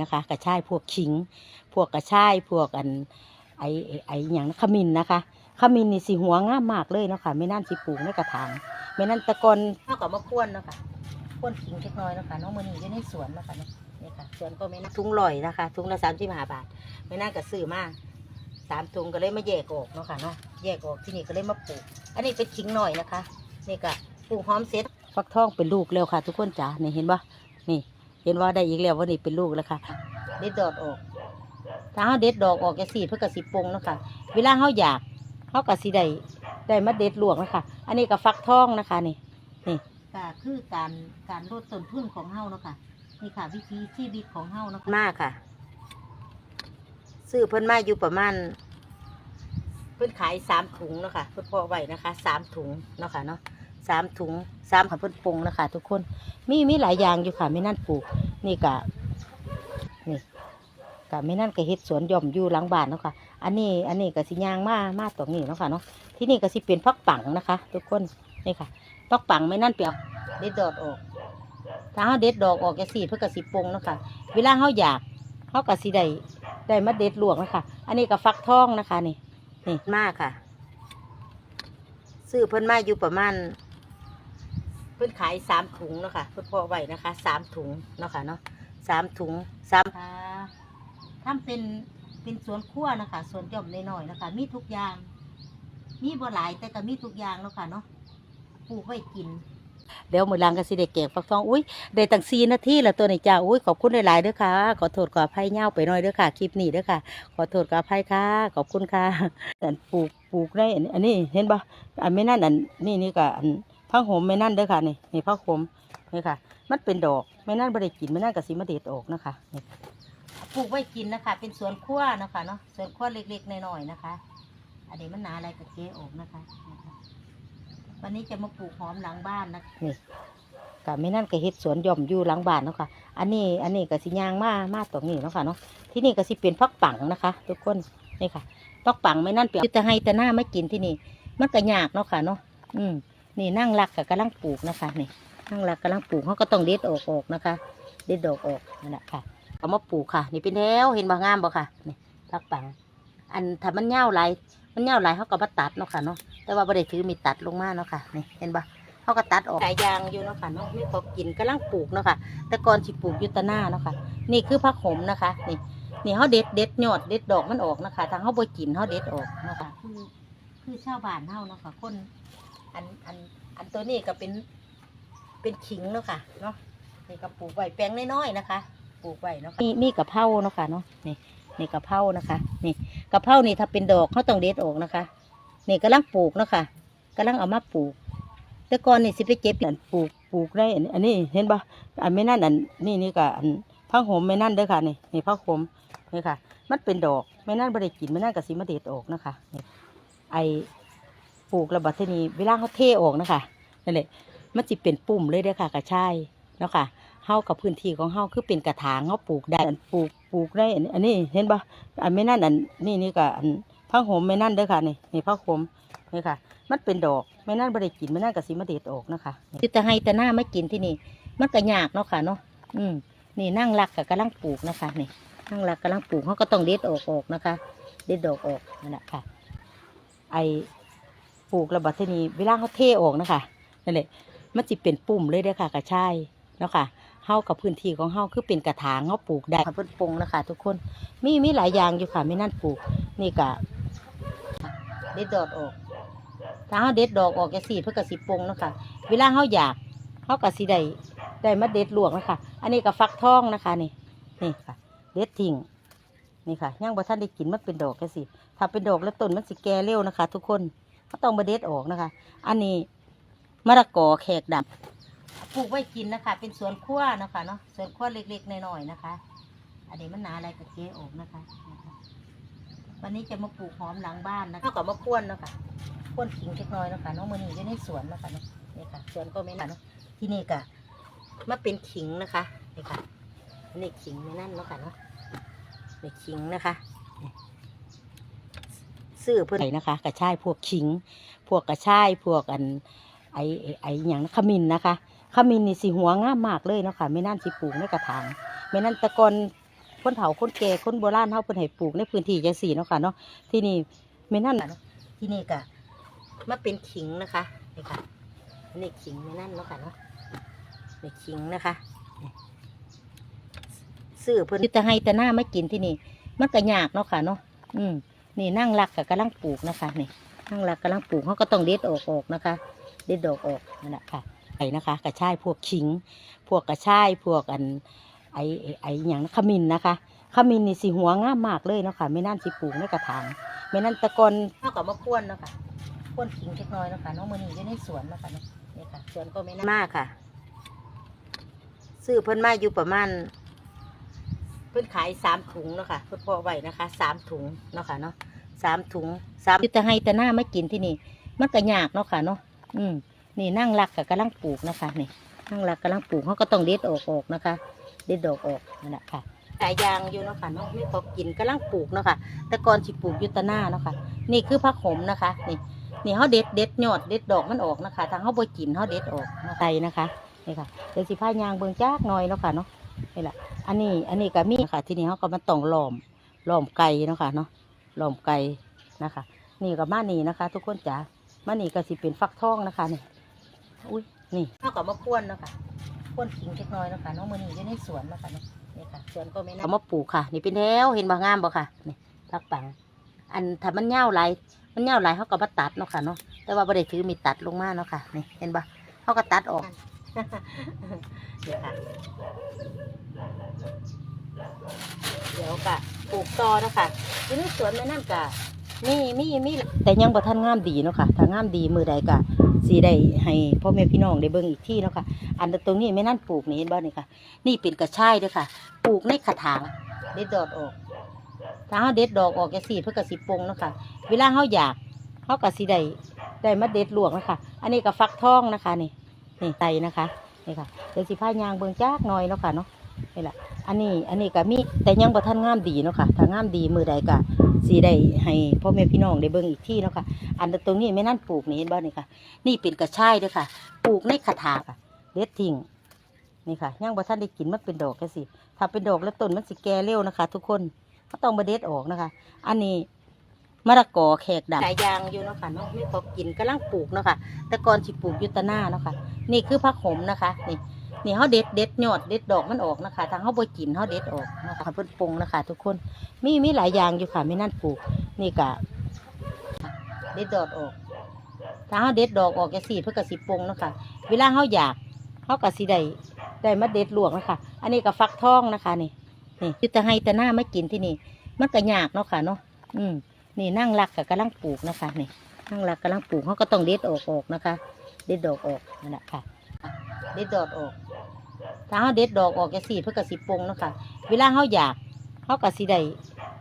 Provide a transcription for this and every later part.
นะคะ กระชายพวกขิง พวกกระชายพวกอันไอไออย่างขมิ้นนะคะขมิ้นนี่สีหัวง่ามมากเลยเนาะค่ะไม่นั่นสีปลูกในกระถางไม่นั่นตะกอนเท่ากับมะขวนเนาะค่ะขวนขิงเล็กน้อยเนาะค่ะน้องมันอยู่ในสวนเนาะค่ะนี่ค่ะสวนก็ไม่นั่นทุ่งลอยนะคะทุ่งละสามสิบห้าบาทไม่นั่นก็ซื้อมากสามทุ่งก็เลยมาแยกออกเนาะค่ะเนาะแยกออกที่นี่ก็เลยมาปลูก อันนี้เป็นขิงหน่อยนะคะนี่ก็ปลูกหอมเสร็จฟักทองเป็นลูกแล้วค่ะ ทุกคนจ๋าเนี่เห็นปะนี่ เห็นว่าได้อีกแล้ววันนี้เป็นลูกแล้วค่ะเด็ดดอกออก ถ้าเขาเด็ดดอกออกจะสีเพื่อกระสีปรุงนะคะเวลาเขาอยากเขากระสีได้ได้มาเด็ดลวงนะคะอันนี้กับฟักทองนะคะนี่นี่ก็คือการการลดต้นทุนของเฮานะคะนี่ค่ะ วิธีชีวิตของเฮานะคะมากค่ะซื้อเพิ่นมาอยู่ประมาณเพิ่นขายสามถุงนะคะเพิ่นพอไหวนะคะสามถุงนะคะเนาะ สามถุงสามขันพิ่นปงนะคะทุกคนมีมีหลายอย่างอยู่ค่ะไม่นั่นปลูกนี่กะนี่กะไม่นั่นกะเห็ดสวนย่อมอยู่หลังบ้านเนาะค่ะ อันนี้อันนี้กะสิยางมามาตรงนี้เนาะค่ะเนาะที่นี่กะสิเปลี่ยนฟักปังนะคะ ทุกคนนี่ค่ะพักปังไม่นั่นเปลี่ยกเด็ดดอกออก ถ้าเขาเด็ดดอกออกจะสีเพื่อกะสิปงเนาะค่ะ เวลาเขาอยากเขากะสิได้ได้มาเด็ดหลวงนะคะอันนี้กะฟักทองนะคะนี่นี่มากค่ะ ซื้อเพิ่นมาอยู่ประมาณ พิ่นขายสามถุงเนาะค่ะเพิ่นพอไหวนะคะสามถุงเนาะค่ะเนาะสามถุงสามทำเป็นเป็นสวนขั้วนะคะสวนหย่อมน้อยๆนะคะ มีทุกอย่าง มีบ่หลายแต่ก็มีทุกอย่างแล้วค่ะเนาะปลูกไว้กินเดี๋ยวมือลังก็สิเด็กเก่งฟักทองอุ้ยได้ตั้งซีนาทีแล้วตัวในจ้าอุ้ยขอบคุณหลายๆด้วยค่ะ ขอโทษขออภัยเง่าไปหน่อยด้วยค่ะคลิปนี้ด้วยค่ะ ขอโทษขออภัยค่ะ ขอบคุณค่ะแต่ปลูกปลูกได้อันนี้เห็นปะอันไม่นั่นอันนี่นี่ก็อัน ผักโหมไม่นั่นเด้อค่ะนี่นี่ผักโหมนี่ค่ะ มันเป็นดอกไม่นั่นบริกินไม่นั่นกับสีมะเด็ดออกนะคะนี่ปลูกไว้กินนะคะ เป็นสวนขั้วนะคะเนาะสวนขั้วเล็กๆหน่อยๆนะคะ อันนี้มันหนาอะไรกับเจ๊ออกนะคะ วันนี้จะมาปลูกหอมหลังบ้านนะนี่กับไม่นั่นกับเฮ็ดสวนย่อมอยู่หลังบ้านเนาะค่ะ อันนี้อันนี้กับสียางมามาตรงนี้เนาะค่ะเนาะที่นี่กับสีเป็นพักปังนะคะ ทุกคนนี่ค่ะพักปังไม่นั่นเปลี่ยนจะให้แต่หน้าไม่กินที่นี่มันก็ยากเนาะค่ะเนาะอืม นี่นั่งรักกับกำลังปลูกนะคะนี่นั่งรักกำลังปลูกเขาก็ต้องเด็ดออกออกนะคะ เด็ดดอกออกนั่นแหละค่ะเอามาปลูกค่ะ นี่เป็นแล้วเห็นบางงามบ่ค่ะนี่รักปัง อันถ้ามันเน่าไหลมันเน่าไหลเขาก็มาตัดเนาะค่ะเนาะแต่ว่าบริได้ถือมีตัดลงมาเนาะค่ะนี่เห็นบ่เขาก็ตัดออกหลายยางอยู่เนาะค่ะเนาะไม่พอกินกำลังปลูกเนาะค่ะ แต่ก่อนที่ปลูกยุตนาเนาะค่ะ นี่คือผักหอมนะคะนี่นี่เขาเด็ดเด็ดยอดเด็ดดอกมันออกนะคะทางเขาบริกินเขาเด็ดออกเนาะค่ะคือคือชาวบ้านเฮาเนาะค่ะคน อันอันอันตัวนี้ก็เป็นเป็นขิงเนาะค่ะเนาะนี่ก็ปลูกใบแปลงน้อยๆนะคะ ปลูกใบนเนาะมีมีกระเพราเนาะค่ะเนาะนี่นี่กระเพรานะคะ นี่กระเพรานี่ถ้าเป็นดอกเขาต้องเด็ดออกนะคะ นี่กำลังปลูกเนาะค่ะกำลังเอามาปลูก แต่ก่อนนี่สิไปเจ็บอันปลูกปลูกได้ อันนี้เห็นปะอันไม่นั่นอันนี่นี่ก็อันผ้าห่มไม่นั่นเด้อค่ะนี่นี่ผ้าห่มนี่ค่ะ มันเป็นดอกไม่นั่นบริกินไม่นั่นกับสีมะเด็ดออกนะคะไอ ปลูกระบาดที่นี้เวลาเขาเทออกนะคะนั่นแหละมันจะเป็นปุ่มเลยเด้ค่ะกระชายเนาะค่ะเฮากับพื้นที่ของเฮาคือเป็นกระถางเขาปลูกได้ปลูกปลูกได้อันนี้เห็นปะอันไม่นั่นอันนี่นี่ก็อันผ้าห่มไม่นั่นเด้ค่ะนี่นี่ผ้าห่มนี่ค่ะ มันเป็นดอกไม่นั่นบริกินไม่นั่นกับสีมะเด็ดออกนะคะคือแต่ให้แต่หน้าไม่กินที่นี่มันก็ยากเนาะค่ะเนาะอืมนี่นั่งรักกับกำลังปลูกนะคะนี่นั่งรักกำลังปลูกเขาก็ต้องเด็ดออกออกนะคะ เด็ดดอกออกนั่นแหละค่ะ ไอ ปลูกระบาดที่นี่เวลาเขาเทออกนะคะนั่นแหละมันจะเป็นปุ่มเลยเด้ค่ะกระชายเนาะค่ะเฮากับพื้นที่ของเฮาคือเป็นกระถางเฮาปลูกได้เพิ่นปงนะคะทุกคนมีมีหลายอย่างอยู่ค่ะไม่นั่นปลูกนี่กะเด็ดดอกออก ถ้าเฮาเด็ดดอกออกจะสีเพื่อกระสีปงนะคะเวลาเขาอยากเฮากระสีได้ได้มาเด็ดหลวงนะคะอันนี้กับฟักทองนะคะนี่นี่ค่ะ เด็ดทิ้งนี่ค่ะย่างบะท่านได้กินมันเป็นดอกแค่สีถ้าเป็นดอกแล้วต้นมันสิแก่เร็วนะคะ ทุกคน ก็ต้องมาเด็ดออกนะคะ อันนี้มะละกอแขกดับปลูกไว้กินนะคะ เป็นสวนขั้วนะคะเนาะสวนขั้วเล็กๆหน่อยๆนะคะ อันนี้มันหนาอะไรกับเจ๊ออกนะคะ วันนี้จะมาปลูกหอมหลังบ้านนะคะก็มาควนนะคะควนขิงเล็กน้อยนะคะน้องมือหนึ่งยู่ในสวนนะคะเนาะนี่ค่ะสวนก็ไม่นานเนาะที่นี่ก็มาเป็นขิงนะคะนี่ค่ะนี่ขิงไม่นั่นเนาะค่ะเนาะนี่ขิงนะคะ ซื้อเพื่อนนะคะ กระชายพวกขิง พวกกระชายพวกอันไอไออย่างขมิ้นนะคะขมิ้นนี่สีหัวง่ามมากเลยเนาะค่ะไม่นั่นสีปลูกในกระถางไม่นั่นตะกอนคนเฒ่าคนแก่คนโบราณเท่าเพิ่นให้ปลูกในพื้นที่จังสี่เนาะค่ะเนาะที่นี่ไม่นั่นที่นี่ก็มาเป็นขิงนะคะนี่ค่ะนี่ขิงไม่นั่นเนาะค่ะเนาะนี่ขิงนะคะซื้อเพิ่นจะให้ตะหน้าไม่กินที่นี่มันก็ยากเนาะค่ะเนาะอืม นี่นั่งรักกับกำลังปลูกนะคะนี่นั่งรักกำลังปลูกเขาก็ต้องเด็ดออกออกนะคะ เด็ดดอกออกนั่นแหละค่ะไอ้นะคะกระชายพวกขิง พวกกระชายพวกอันไอ้ไอ้อย่างขมิ้นนะคะขมิ้นนี่สีหัวง่ามมากเลยเนาะค่ะไม่นั่นสิปลูกในกระถางไม่นั่นตะกอนเท่ากับมะพร้วนเนาะค่ะพร้วนขิงเล็กน้อยเนาะค่ะน้องมือนี่อยู่ในสวนเนาะค่ะเนาะนี่ค่ะสวนก็ไม่น่ามากค่ะ ซื้อเพิ่นมาอยู่ประมาณ เพิ่อนขายสามถุงเนาะค่ะเพิ่นพอไว้นะคะสามถุงเนาะค่ะเนาะสามถุงสามอยู่แต่ให้แต่หน้าไม่กินที่นี่มันก็ยากเนาะค่ะเนาะอืมนี่นั่งรักกับกำลังปลูกนะคะนี่นั่งรักกำลังปลูกเขาก็ต้องเด็ดออกออกนะคะ เด็ดดอกออกนั่นแหละค่ะหลายยางอยู่เนาะค่ะเนาะไม่พอกินกำลังปลูกเนาะค่ะแต่ก่อนสิปลูกยุตะหน้าเนาะค่ะ นี่คือผักขมนะคะนี่นี่เขาเด็ดเด็ดยอดเด็ดดอกมันออกนะคะทางเขาบ่กินเขาเด็ดออกไตนะคะนี่ค่ะเดี๋ยวสิพายางเบิ่งจากหน่อยเนาะค่ะเนาะ นี่แหละ อันนี้ อันนี้ก็มีค่ะ ที่นี่เขาก็มาต้องล้อมล้อมไก่เนาะค่ะเนาะล้อมไก่นะคะ นี่ก็มานี่นะคะ ทุกคนจ๋ามานี่ก็สิเป็นฟักทองนะคะนี่อุ้ยนี่เขาก็มาพ่วนเนาะค่ะพ่วนขิงเล็กน้อยเนาะค่ะน้องมือนี่อยู่ในสวนเนาะค่ะเนาะนี่ค่ะสวนก็ไม่น่าเอามาปลูกค่ะ นี่เป็นแถวเห็นบ่งงามบ่ค่ะนี่พักปัง อันถ้ามันเง่าวหลมันเง่าวหลเขาก็มาตัดเนาะค่ะเนาะแต่ว่าบ่ได้ถือมีตัดลงมาเนาะค่ะนี่เห็นบ่เขาก็ตัดออก เดี๋ยวค่ะ เดี๋ยวกะปลูกต่อเนาะคะอยู่ในสวนแม่น้ำกะมีมีมีแต่ยังบ่ทันงามดีเนาะค่ะถ้างามดีมือใดกะสีได้ให้พ่อแม่พี่น้องได้เบิ่งอีกที่เนาะค่ะ อันตรงนี้แม่นั่นปลูกนี่เห็นบ่นี่ค่ะ นี่เป็นกระชายด้วยค่ะ ปลูกในกระถางเด็ดดอกออก ถ้าเฮาเด็ดดอกออกจะสีเพื่อกระสิปงเนาะค่ะ เวลาเฮาอยากเฮากะสิได้ได้มาเด็ดลวกนะคะอันนี้ก็ฟักทองนะคะนี่ นี่ไตนะคะนี่ค่ะเดี๋ยวสิพายางเบิ่งจากหน่อยเนาะค่ะเนาะนี่แหละอันนี้อันนี้ก็มีแต่ยังบ่ทันงามดีเนาะค่ะถ้างามดีมือใดก็สิได้ให้พ่อแม่พี่น้องได้เบิ่งอีกที่เนาะค่ะ อันตรงนี้แม่นั่นปลูกนี่เห็นบ่นี่ค่ะ นี่เป็นกระชายด้วยค่ะ ปลูกในกระถางค่ะเด็ดทิ้งนี่ค่ะยังบ่ทันได้กินมันเป็นดอกแค่สิถ้าเป็นดอกแล้วต้นมันสิแก่เร็วนะคะ ทุกคนก็ต้องมาเด็ดออกนะคะ อันนี้ มะละกอแขกดำหลายอย่างอยู่เนาะค่ะเนาะไม่พอกินกำลังปลูกเนาะค่ะ แต่ก่อนสิปลูกยุตนาเนาะค่ะ นี่คือผักขมนะคะ นี่นี่เขาเด็ดเด็ดยอดเด็ดดอกมันออกนะคะทางเขาบ่กินเขาเด็ดออกนะคะเพิ่นปรุงนะคะ ทุกคนมีมีหลายอย่างอยู่ค่ะไม่นั่นปลูก นี่กะเด็ดดอกออกถ้าเขาเด็ดดอกออกจะสีเพื่อกระสิปรุงเนาะคะเวลาเขาอยากเขากะสิได้ได้มาเด็ดหลวกนะคะ อันนี้ก็ฟักทองนะคะ นี่นี่คือแต่ให้แต่หน้าไม่กินที่นี่มันก็ยากเนาะค่ะเนาะอืม นี่นั่งรักกับกำลังปลูกนะคะนี่นั่งรักกำลังปลูกเขาก็ต้องเด็ดออกออกนะคะ เด็ดดอกออกนั่นแหละค่ะเด็ดดอกออก ถ้าเขาเด็ดดอกออกจะสีเพื่อกระสิปรุงนะคะเวลาเขาอยากเขากะสิได้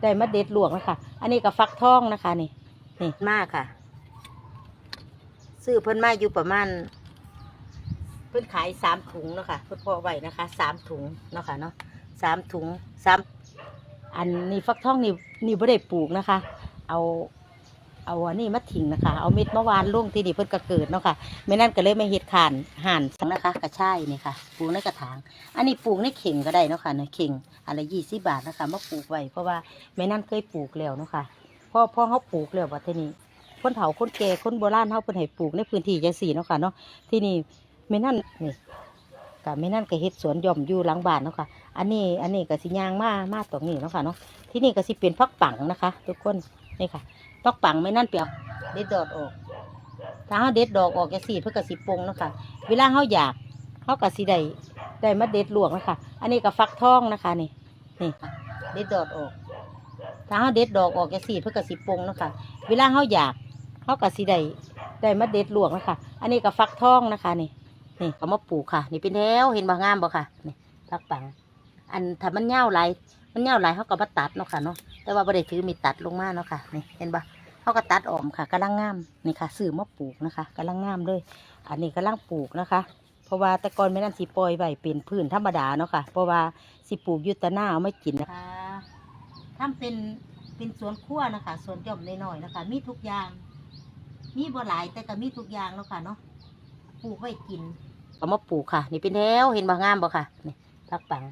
ได้มาเด็ดหลวกนะคะ อันนี้ก็ฟักทองนะคะนี่นี่มากค่ะ ซื้อเพิ่นมาอยู่ประมาณ เพิ่นขายสามถุงนะคะเพิ่นพอไว้นะคะสามถุงนะคะเนาะสามถุงสามอันนี้ฟักทองนี่นี่บ่ได้ปลูกนะคะ เอาเอาอันนี้มาทิ้งนะคะ เอาเม็ดมะวานลงที่นี่เพิ่นก็เกิดเนาะค่ะไม่นั่นก็เลยไม่เฮ็ดขานห่านนะคะกระชายนี่ค่ะปลูกในกระถาง อันนี้ปลูกในเข่งก็ได้เนาะค่ะในเข่งอันละยี่สิบบาทนะคะมาปลูกไว้เพราะว่าแม่นั่นเคยปลูกแล้วเนาะค่ะพอพอเขาปลูกแล้วว่าทีนี้คนเฒ่าคนแก่คนโบราณเขาเพิ่นให้ปลูกในพื้นที่จังซี่เนาะค่ะเนาะที่นี่แม่นั่นนี่กับแม่นั่นก็เฮ็ดสวนย่อมอยู่หลังบ้านเนาะค่ะ อันนี้อันนี้ก็สิย่างมามาตรงนี้เนาะค่ะเนาะที่นี่ก็สิเป็นพักปังนะคะ ทุกคน นี่ค่ะพักปังแม่นั่นเปียวเด็ดดอกออก ถ้าเขาเด็ดดอกออกจะสีเพื่อกระสิปรุงเนาะค่ะ เวลาเขาอยากเขากะสิได้ได้มาเด็ดหลวกนะคะอันนี้ก็ฟักทองนะคะนี่นี่เด็ดดอกออก ถ้าเขาเด็ดดอกออกจะสีเพื่อกระสิปรุงเนาะค่ะ เวลาเขาอยากเขากะสิได้ได้มาเด็ดหลวกนะคะอันนี้ก็ฟักทองนะคะนี่นี่เอามาปลูกค่ะ นี่เป็นแถวเห็นบ่งงามบ่ค่ะนี่ฟักปัง อันถ้ามันเง่าวหลมันเง่าวหลเขาก็มาตัดเนาะค่ะเนาะ แต่ว่าบ่ได้ถือมีดตัดลงมาเนาะค่ะนี่เห็นบ่เขาก็ตัดออกค่ะกำลังงามนี่ค่ะซื้อมาปลูกนะคะกำลังงามเลย อันนี้กำลังปลูกนะคะ เพราะว่าแต่ก่อนไม่นั่นสิปล่อยไว้เป็นพื้นธรรมดาเนาะค่ะ เพราะว่าสิปลูกอยุตะหน้าเอาไม่กินนะคะทำเป็นเป็นสวนครัวนะคะสวนหย่อมน้อยๆนะคะ มีทุกอย่าง มีบ่หลายแต่ก็มีทุกอย่างเนาะค่ะเนาะปลูกไว้กินเอามาปลูกค่ะ นี่เป็นแถวเห็นบ่งามบ่ค่ะนี่พักปัง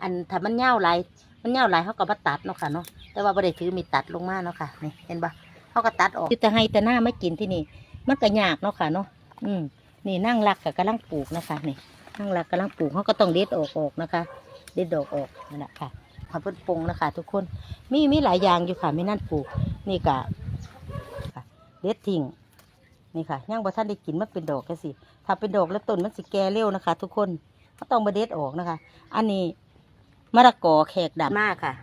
อันถ้ามันเง่าวหลายมันยาวหลายเขาก็มาตัดเนาะค่ะเนาะ แต่ว่าบ่ได้ถือมีดตัดลงมาเนาะค่ะนี่เห็นปะเขาก็ตัดออกอยู่แต่ให้แต่หน้าไม่กินที่นี่มันก็ยากเนาะค่ะเนาะอืมนี่นั่งรักกับกำลังปลูกนะคะนี่นั่งรักกำลังปลูกเขาก็ต้องเด็ดออกออกนะคะ เด็ดดอกออกนั่นแหละค่ะขอเพิ่นปรุงนะคะ ทุกคนมีมีหลายอย่างอยู่ค่ะไม่นั่นปลูกนี่กะค่ะเด็ดทิ้งนี่ค่ะย่างบ่ท่านได้กินมันเป็นดอกแค่สิถ้าเป็นดอกแล้วต้นมันสิแก่เร็วนะคะ ทุกคนก็ต้องมาเด็ดออกนะคะ อันนี้มะละกอแขกดำมากค่ะ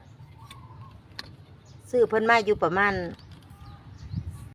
ซื้อเพิ่นมาอยู่ประมาณ